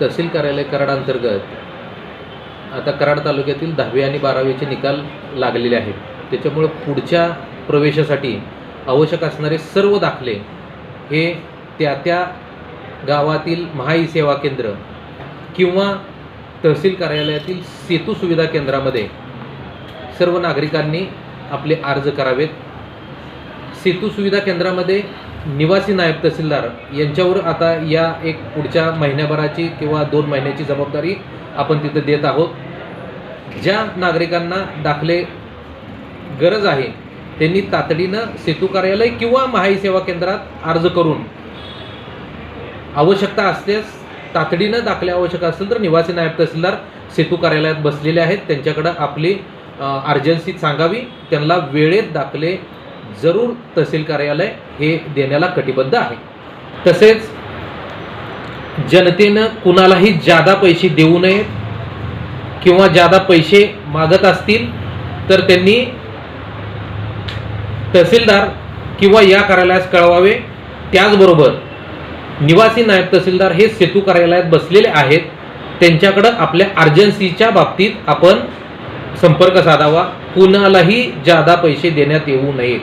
तहसील कार्यालय कराड अंतर्गत आता कराड तालुक्यातील दहावी आणि बारावीचे निकाल लागलेले आहेत. त्याच्यामुळं पुढच्या प्रवेशासाठी आवश्यक असणारे सर्व दाखले हे त्या त्या गावातील महाई सेवा केंद्र किंवा तहसील कार्यालयातील सेतू सुविधा केंद्रामध्ये सर्व नागरिकांनी आपले अर्ज करावेत. सेतू सुविधा केंद्रामध्ये निवासी नायब तहसीलदार यांच्यावर आता या एक पुढच्या महिन्याभराची किंवा दोन महिन्याची जबाबदारी आपण तिथं देत आहोत. ज्या नागरिकांना दाखले गरज आहे त्यांनी तातडीनं सेतू कार्यालय किंवा महाई सेवा केंद्रात अर्ज करून आवश्यकता असल्यास तातडीनं दाखले आवश्यक असेल तर निवासी नायब तहसीलदार सेतू कार्यालयात बसलेले आहेत. त्यांच्याकडं आपली अर्जन्सी सांगावी. त्यांना वेळेत दाखले जरूर तहसील कार्यालय हे देण्याला कटिबद्ध आहे. तसेच जनतेनं कुणालाही जादा पैसे देऊ नयेत किंवा जादा पैसे मागत असतील तर त्यांनी तहसीलदार किंवा या कार्यालयास कळवावे. त्याचबरोबर निवासी नायब तहसीलदार हे सेतू कार्यालयात बसलेले आहेत. त्यांच्याकडं आपल्या अर्जन्सीच्या बाबतीत आपण संपर्क साधावा. कुणालाही जादा पैसे देण्यात येऊ नयेत.